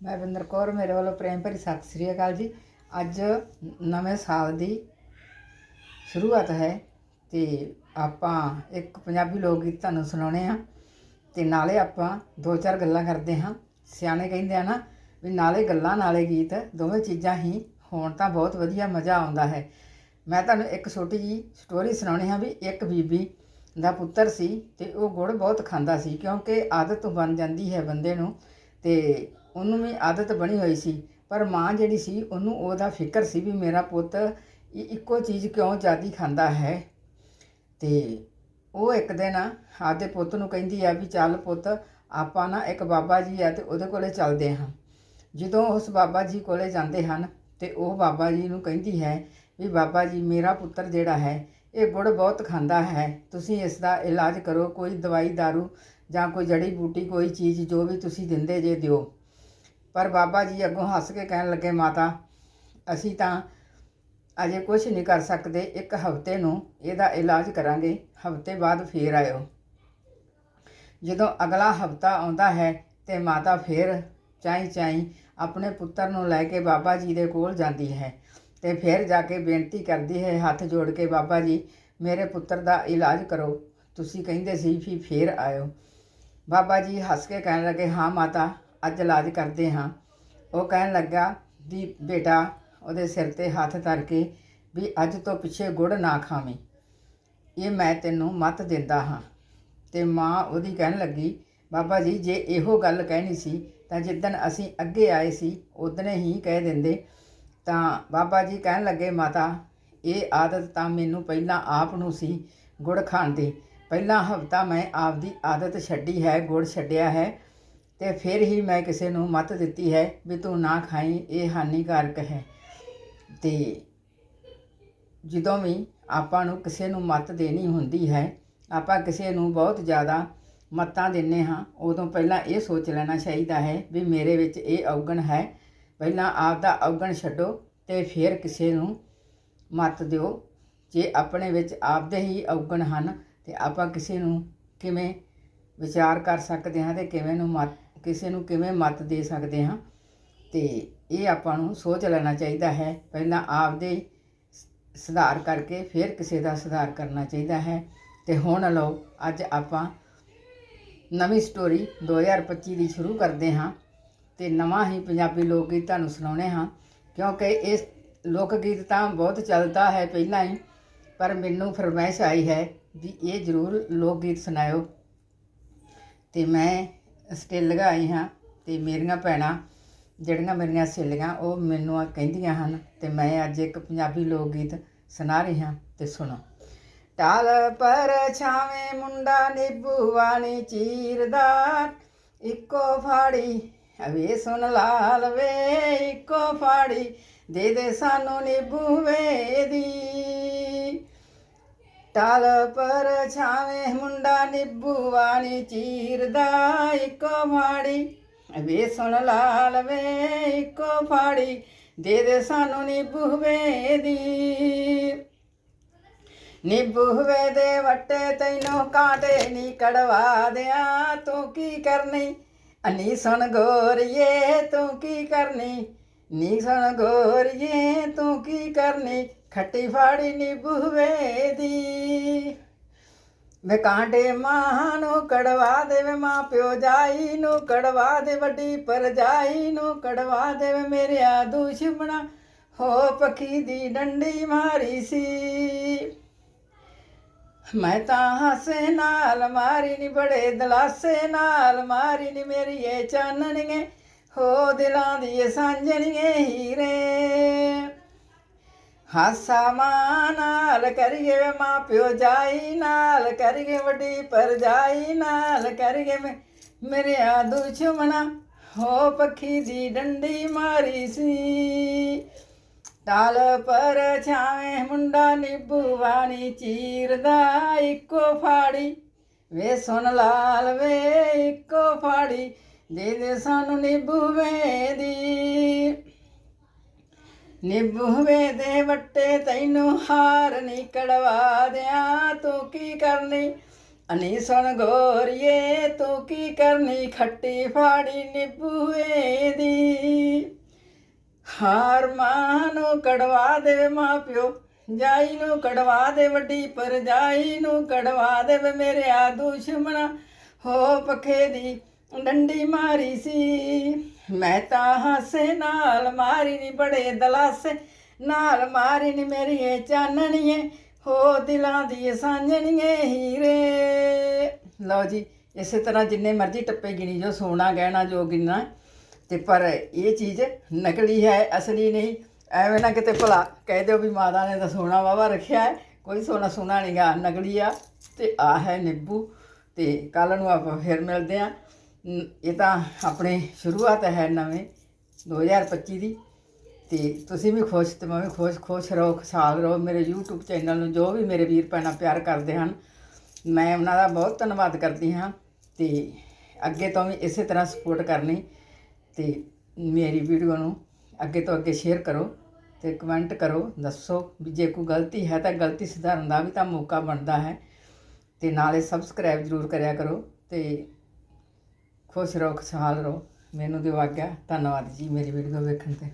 ਮੈਂ ਬਿੰਦਰ ਕੌਰ, ਮੇਰੇ ਵੱਲੋਂ ਪ੍ਰੇਮ ਭਰੀ ਸਤਿ ਸ੍ਰੀ ਅਕਾਲ ਜੀ। ਅੱਜ ਨਵੇਂ ਸਾਲ ਦੀ ਸ਼ੁਰੂਆਤ ਹੈ ਤੇ ਆਪਾਂ ਇੱਕ ਪੰਜਾਬੀ ਲੋਕ ਗੀਤ ਤੁਹਾਨੂੰ ਸੁਣਾਉਣੇ ਆ ਤੇ ਨਾਲੇ ਆਪਾਂ ਦੋ ਚਾਰ ਗੱਲਾਂ ਕਰਦੇ ਹਾਂ। ਸਿਆਣੇ ਕਹਿੰਦੇ ਆ ਨਾ ਵੀ ਨਾਲੇ ਗੱਲਾਂ, ਨਾਲੇ ਗੀਤ, ਦੋਵੇਂ ਚੀਜ਼ਾਂ ਹੀ ਹੋਣ ਤਾਂ ਬਹੁਤ ਵਧੀਆ, ਮਜ਼ਾ ਆਉਂਦਾ ਹੈ। ਮੈਂ ਤੁਹਾਨੂੰ ਇੱਕ ਛੋਟੀ ਜੀ ਸਟੋਰੀ ਸੁਣਾਉਣੀ ਹੈ ਵੀ ਇੱਕ ਬੀਬੀ ਦਾ ਪੁੱਤਰ ਸੀ ਤੇ ਉਹ ਗੁੜ ਬਹੁਤ ਖਾਂਦਾ ਸੀ ਕਿਉਂਕਿ ਆਦਤ ਬਣ ਜਾਂਦੀ ਹੈ ਬੰਦੇ ਨੂੰ ਤੇ ਉਹਨੂੰ ਵੀ ਆਦਤ ਬਣੀ ਹੋਈ ਸੀ। ਪਰ ਮਾਂ ਜਿਹੜੀ ਸੀ, ਉਹਨੂੰ ਉਹਦਾ ਫਿਕਰ ਸੀ ਵੀ ਮੇਰਾ ਪੁੱਤ ਇੱਕੋ ਚੀਜ਼ ਕਿਉਂ ਜ਼ਿਆਦੀ ਖਾਂਦਾ ਹੈ? ਤੇ ਉਹ ਇੱਕ ਦਿਨ ਆਪਦੇ ਪੁੱਤ ਨੂੰ ਕਹਿੰਦੀ ਆ ਵੀ ਚੱਲ ਪੁੱਤ, ਆਪਾਂ ਨਾ ਇੱਕ ਬਾਬਾ ਜੀ ਆ ਤੇ ਉਹਦੇ ਕੋਲੇ ਚੱਲਦੇ ਹਾਂ। ਜਦੋਂ ਉਸ ਬਾਬਾ ਜੀ ਕੋਲੇ ਜਾਂਦੇ ਹਨ ਤੇ ਉਹ ਬਾਬਾ ਜੀ ਨੂੰ ਕਹਿੰਦੀ ਹੈ ਵੀ ਬਾਬਾ ਜੀ, ਮੇਰਾ ਪੁੱਤਰ ਜਿਹੜਾ ਹੈ, ਇਹ ਗੁੜ ਬਹੁਤ ਖਾਂਦਾ ਹੈ। ਤੁਸੀਂ ਇਸ ਦਾ ਇਲਾਜ ਕਰੋ, ਕੋਈ ਦਵਾਈ ਦਾਰੂ ਜਾਂ ਕੋਈ ਜੜੀ ਬੂਟੀ, ਕੋਈ ਚੀਜ਼ ਜੋ ਵੀ ਤੁਸੀਂ ਦਿੰਦੇ ਜੇ ਦਿਓ। ਪਰ ਬਾਬਾ ਜੀ ਅੱਗੋਂ ਹੱਸ ਕੇ ਕਹਿਣ ਲੱਗੇ, ਮਾਤਾ, ਅਸੀਂ ਤਾਂ ਅਜੇ ਕੁਝ ਨਹੀਂ ਕਰ ਸਕਦੇ, ਇੱਕ ਹਫ਼ਤੇ ਨੂੰ ਇਹਦਾ ਇਲਾਜ ਕਰਾਂਗੇ, ਹਫ਼ਤੇ ਬਾਅਦ ਫੇਰ ਆਇਓ। ਜਦੋਂ ਅਗਲਾ ਹਫ਼ਤਾ ਆਉਂਦਾ ਹੈ ਤੇ ਮਾਤਾ ਫੇਰ ਚਾਈ ਚਾਈ ਆਪਣੇ ਪੁੱਤਰ ਨੂੰ ਲੈ ਕੇ ਬਾਬਾ ਜੀ ਦੇ ਕੋਲ ਜਾਂਦੀ ਹੈ ਤੇ ਫਿਰ ਜਾ ਕੇ ਬੇਨਤੀ ਕਰਦੀ ਹੈ, ਹੱਥ ਜੋੜ ਕੇ, ਬਾਬਾ ਜੀ, ਮੇਰੇ ਪੁੱਤਰ ਦਾ ਇਲਾਜ ਕਰੋ। ਤੁਸੀਂ ਕਹਿੰਦੇ ਸੀ ਵੀ ਫੇਰ ਆਇਓ। ਬਾਬਾ ਜੀ ਹੱਸ ਕੇ ਕਹਿਣ ਲੱਗੇ, ਹਾਂ ਮਾਤਾ ਅੱਜ ਇਲਾਜ ਕਰਦੇ ਹਾਂ। ਉਹ ਕਹਿਣ ਲੱਗਾ, ਵੀ ਬੇਟਾ, ਉਹਦੇ ਸਿਰ ਤੇ ਹੱਥ ਧਰ ਕੇ ਵੀ ਅੱਜ ਤੋਂ ਪਿੱਛੇ ਗੁੜ ਨਾ ਖਾਵੇਂ। ਇਹ ਮੈਂ ਤੈਨੂੰ ਮੱਤ ਦਿੰਦਾ ਹਾਂ। ਤੇ ਮਾਂ ਉਹਦੀ ਕਹਿਣ ਲੱਗੀ, ਬਾਬਾ ਜੀ, ਜੇ ਇਹੋ ਗੱਲ ਕਹਿਣੀ ਸੀ, ਤਾਂ ਜਿੱਦਣ ਅਸੀਂ ਅੱਗੇ ਆਏ ਸੀ ਉਦਨੇ ਹੀ ਕਹਿ ਦਿੰਦੇ। ਤਾਂ ਬਾਬਾ ਜੀ ਕਹਿਣ ਲੱਗੇ, ਮਾਤਾ, ਇਹ ਆਦਤ ਤਾਂ ਮੈਨੂੰ ਪਹਿਲਾਂ ਆਪ ਨੂੰ ਸੀ ਗੁੜ ਖਾਣ ਦੀ। ਪਹਿਲਾਂ ਹਫਤਾ ਮੈਂ ਆਪਦੀ ਆਦਤ ਛੱਡੀ ਹੈ, ਗੁੜ ਛੱਡਿਆ ਹੈ। ਤੇ ਫਿਰ ਹੀ ਮੈਂ ਕਿਸੇ ਨੂੰ ਮਤ ਦਿੱਤੀ ਹੈ ਵੀ ਤੂੰ ਨਾ ਖਾਈ, ਇਹ ਹਾਨੀਕਾਰਕ ਹੈ। ਤੇ ਜਦੋਂ ਵੀ ਆਪਾਂ ਨੂੰ ਕਿਸੇ ਨੂੰ ਮਤ ਦੇਣੀ ਹੁੰਦੀ ਹੈ, ਆਪਾਂ ਕਿਸੇ ਨੂੰ ਬਹੁਤ ਜ਼ਿਆਦਾ ਮਤਾਂ ਦਿੰਨੇ ਹਾਂ, ਉਦੋਂ ਪਹਿਲਾਂ ਇਹ ਸੋਚ ਲੈਣਾ ਚਾਹੀਦਾ ਹੈ ਵੀ ਮੇਰੇ ਵਿੱਚ ਇਹ ਔਗਣ ਹੈ। ਪਹਿਲਾਂ ਆਪ ਦਾ ਔਗਣ ਛੱਡੋ ਤੇ ਫਿਰ ਕਿਸੇ ਨੂੰ ਮਤ ਦਿਓ। ਜੇ ਆਪਣੇ ਵਿੱਚ ਆਪਦੇ ਹੀ ਔਗਣ ਹਨ ਤੇ ਆਪਾਂ ਕਿਸੇ ਨੂੰ ਕਿਵੇਂ ਵਿਚਾਰ ਕਰ ਸਕਦੇ ਹਾਂ ਤੇ ਕਿਵੇਂ ਨੂੰ ਮਤ ਕਿਸੇ ਨੂੰ ਕਿਵੇਂ ਮਤ ਦੇ ਸਕਦੇ ਹਾਂ। ਤੇ ਇਹ ਆਪਾਂ ਨੂੰ ਸੋਚ ਲੈਣਾ ਚਾਹੀਦਾ ਹੈ। ਪਹਿਲਾਂ ਆਪਦੇ ਸੁਧਾਰ ਕਰਕੇ ਫਿਰ ਕਿਸੇ ਦਾ ਸੁਧਾਰ ਕਰਨਾ ਚਾਹੀਦਾ ਹੈ। ਤੇ ਹੁਣ ਲਓ, ਅੱਜ ਆਪਾਂ ਨਵੀਂ ਸਟੋਰੀ 2025 ਦੀ ਸ਼ੁਰੂ ਕਰਦੇ ਹਾਂ। ਤੇ ਨਵਾਂ ਹੀ ਪੰਜਾਬੀ ਲੋਕ ਗੀਤ ਤੁਹਾਨੂੰ ਸੁਣਾਉਣੇ ਹਾਂ। ਕਿਉਂਕਿ ਇਸ ਲੋਕ ਗੀਤ ਤਾਂ ਬਹੁਤ ਚੱਲਦਾ ਹੈ ਪਹਿਲਾਂ ਹੀ, ਪਰ ਮੈਨੂੰ ਫਰਮਾਇਸ਼ ਆਈ ਹੈ ਵੀ ਇਹ ਜ਼ਰੂਰ ਲੋਕ ਗੀਤ ਸੁਣਾਇਓ। ਤੇ ਮੈਂ ਸਟੇਲ ਲਗਾਈ ਹਾਂ ਤੇ ਮੇਰੀਆਂ ਭੈਣਾਂ ਜਿਹੜੀਆਂ ਮੇਰੀਆਂ ਸਹੇਲੀਆਂ, ਉਹ ਮੈਨੂੰ ਆ ਕਹਿੰਦੀਆਂ ਹਨ ਤੇ ਮੈਂ ਅੱਜ ਇੱਕ ਪੰਜਾਬੀ ਲੋਕ ਗੀਤ ਸੁਣਾ ਰਹੀ ਹਾਂ ਤੇ ਸੁਣੋ। ਟਾਲ ਪਰ ਛਾਵੇਂ ਮੁੰਡਾ ਨਿਬੂਆ ਨੀ ਚੀਰਦਾ ਇੱਕੋ ਫਾੜੀ, ਅਵੇ ਸੁਣ ਲਾਲ ਵੇ, ਇੱਕੋ ਫਾੜੀ ਦੇ ਦੇ ਸਾਨੂੰ ਨਿਬੂਵੇ ਦੀ। ਟਾਲ ਪਰ ਛਾਵੇਂ ਮੁੰਡਾ ਨਿਬੂਆ ਨੀ ਚੀਰਦਾ ਇੱਕੋ ਫਾੜੀ ਵੇ ਸੁਣ ਲਾਲ ਵੇ ਇੱਕੋ ਫਾੜੀ, ਦੇ ਦੇ ਸਾਨੂੰ ਨਿਬੂਵੇ ਦੀ। ਨਿਬੂਵੇ ਦੇ ਵੱਟੇ ਤੈਨੂੰ ਕਾਂਟੇ ਨੀ ਕੜਵਾ ਦਿਆਂ, ਤੂੰ ਕੀ ਕਰਨੀ? ਅਨੀ ਸੁਣ ਗੋਰੀਏ, ਤੂੰ ਕੀ ਕਰਨੀ? ਨੀ ਸੁਣ ਗੋਰੀਏ, ਤੂੰ ਕੀ ਕਰਨੀ ਖੱਟੀ ਫਾੜੀ ਨਿਬੂਵੇ ਦੀ। ਵੇ ਕਾਂਟੇ ਮਾਂ ਨੂੰ ਕੜਵਾ ਦੇਵੇ ਮਾਂ ਪਿਓ ਜਾਈ ਨੂੰ ਕੜਵਾ ਦੇ, ਵੱਡੀ ਪਰਜਾਈ ਨੂੰ ਕੜਵਾ ਦੇਵੇ ਮੇਰਿਆ ਦੁਸ਼ਮਣਾ। ਹੋ ਪਖੀ ਦੀ ਡੰਡੀ ਮਾਰੀ ਸੀ। ਮੈਂ ਤਾਂ ਹੱਸੇ ਨਾਲ ਮਾਰੀ ਨੀ, ਬੜੇ ਦਲਾਸੇ ਨਾਲ ਮਾਰੀ ਨੀ ਮੇਰੀ ਇਹ ਚਾਨਣੀਏ। ਹੋ ਦਿਲਾਂ ਦੀ ਇਹ ਸਾਂਝਣੀਏ ਹੀਰੇ। ਹਾਸਾ ਮਾਂ ਨਾਲ ਕਰੀਏ ਮਾਂ ਪਿਓ ਜਾਈ ਨਾਲ, ਕਰੀਏ ਵੱਡੀ ਪਰ ਜਾਈ ਨਾਲ, ਕਰੀਏ ਮੇ- ਮੇਰੇ ਆ ਦੁਸ਼ਮਣਾ। ਹੋ ਪੱਖੀ ਦੀ ਡੰਡੀ ਮਾਰੀ ਸੀ। ਟਾਲ ਪਰ ਛਾਵੇਂ ਮੁੰਡਾ ਨਿਬੂਆ ਵਾਣੀ ਚੀਰਦਾ ਇੱਕੋ ਫਾੜੀ। ਵੇ ਸੁਣ ਲਾਲ ਵੇ ਇੱਕੋ ਫਾੜੀ ਦੇ ਦੇ ਸਾਨੂੰ ਨਿਬੂਵੇ ਦੀ ਨਿਭੂਵੇ ਦੇ ਵੱਟੇ ਤੈਨੂੰ ਹਾਰ ਨਹੀਂ ਕੜਵਾ ਦਿਆਂ। ਤੂੰ ਕੀ ਕਰਨੀ? ਅਨੀ ਸੁਣ ਗੋਰੀਏ, ਤੂੰ ਕੀ ਕਰਨੀ? ਖੱਟੀ ਫਾੜੀ ਨਿਭੂਏ ਦੀ। ਹਾਰ ਮਾਂ ਨੂੰ ਕੜਵਾ ਦੇਵੇ ਮਾਂ ਪਿਓ, ਜਾਈ ਨੂੰ ਕੜਵਾ ਦੇ ਵੱਡੀ ਪਰ ਜਾਈ ਨੂੰ ਕੜਵਾ ਦੇਵੇ ਮੇਰੇ ਆ ਦੁਸ਼ਮਣਾ ਹੋ ਪਖੇ ਦੀ ਡੰਡੀ ਮਾਰੀ ਸੀ। ਮੈਂ ਤਾਂ ਹਾਸੇ, ਨਾਲ ਮਾਰੀ ਨੀ ਬੜੇ ਦਲਾਸੇ, ਨਾਲ ਮਾਰੀ ਨੀ ਮੇਰੀ ਇਹ ਚਾਨਣੀਏ, ਹੋ ਦਿਲਾਂ ਦੀ ਸਾਂਝਣੀਏ ਹੀਰੇ। ਲਓ ਜੀ, ਇਸੇ ਤਰ੍ਹਾਂ ਜਿੰਨੇ ਮਰਜ਼ੀ ਟੱਪੇ ਗਿਣੀ ਜੋ ਸੋਨਾ ਗਹਿਣਾ ਜੋ ਗਿਣਾ ਤੇ ਪਰ ਇਹ ਚੀਜ਼ ਨਕਲੀ ਹੈ, ਅਸਲੀ ਨਹੀਂ। ਐਵੇਂ ਨਾ ਕਿਤੇ ਭਲਾ ਕਹਿ ਦਿਓ ਵੀ ਮਾਤਾ ਨੇ ਤਾਂ ਸੋਨਾ ਵਾਵਾ ਰੱਖਿਆ ਹੈ। ਕੋਈ ਸੋਨਾ ਸੋਨਾ ਨਹੀਂਗਾ ਨਕਲੀ ਆ। ਤੇ ਆ ਹੈ ਨਿੱਬੂ। ਤੇ ਕੱਲ ਨੂੰ ਆਪਾਂ ਫਿਰ ਮਿਲਦੇ ਆ ਇਹ ਤਾਂ ਆਪਣੇ ਸ਼ੁਰੂਆਤ ਹੈ ਨਵੇਂ 2025 ਦੀ। ਤੇ ਤੁਸੀਂ ਵੀ ਖੁਸ਼ ਤੇ ਮੈਂ ਵੀ ਖੁਸ਼ ਖੁਸ਼ ਰਹੋ, ਖੁਸ਼ਹਾਲ ਰਹੋ। ਮੇਰੇ YouTube ਚੈਨਲ ਨੂੰ ਜੋ ਵੀ ਮੇਰੇ ਵੀਰ ਭੈਣਾਂ ਪਿਆਰ ਕਰਦੇ ਹਨ, ਮੈਂ ਉਹਨਾਂ ਦਾ ਬਹੁਤ ਧੰਨਵਾਦ ਕਰਦੀ ਹਾਂ। ਤੇ ਅੱਗੇ ਤੋਂ ਵੀ ਇਸੇ ਤਰ੍ਹਾਂ ਸਪੋਰਟ ਕਰਨੀ ਤੇ ਮੇਰੀ ਵੀਡੀਓ ਨੂੰ ਅੱਗੇ ਤੋਂ ਅੱਗੇ ਸ਼ੇਅਰ ਕਰੋ ਤੇ ਕਮੈਂਟ ਕਰੋ, ਦੱਸੋ ਵੀ ਜੇ ਕੋਈ ਗਲਤੀ ਹੈ ਤਾਂ ਗਲਤੀ ਸੁਧਾਰਨ ਦਾ ਵੀ ਤਾਂ ਮੌਕਾ ਬਣਦਾ ਹੈ। ਤੇ ਨਾਲੇ ਸਬਸਕ੍ਰਾਈਬ ਜ਼ਰੂਰ ਕਰਿਆ ਕਰੋ ਤੇ ਖੁਸ਼ ਰਹੋ ਖੁਸ਼ਹਾਲ ਰਹੋ। ਮੈਨੂੰ ਦਿਓ ਆਗਿਆ ਧੰਨਵਾਦ ਜੀ ਮੇਰੀ ਵੀਡੀਓ ਵੇਖਣ ਤੇ।